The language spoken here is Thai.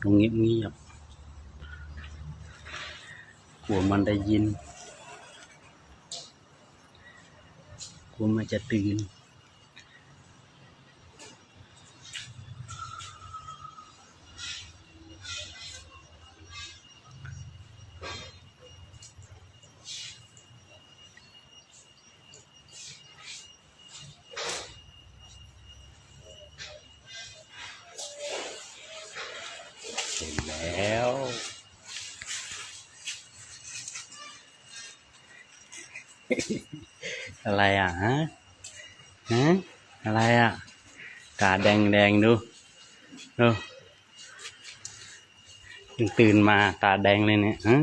ดูเงียบเงียบกลัวมันได้ยินกลัวมันจะตื่น เห็นแล้ว อะไรอะฮะฮะอะไรอะตาแดงแดงดู ดูเพิ่งตื่นมาตาแดงเลยเนี่ยฮะ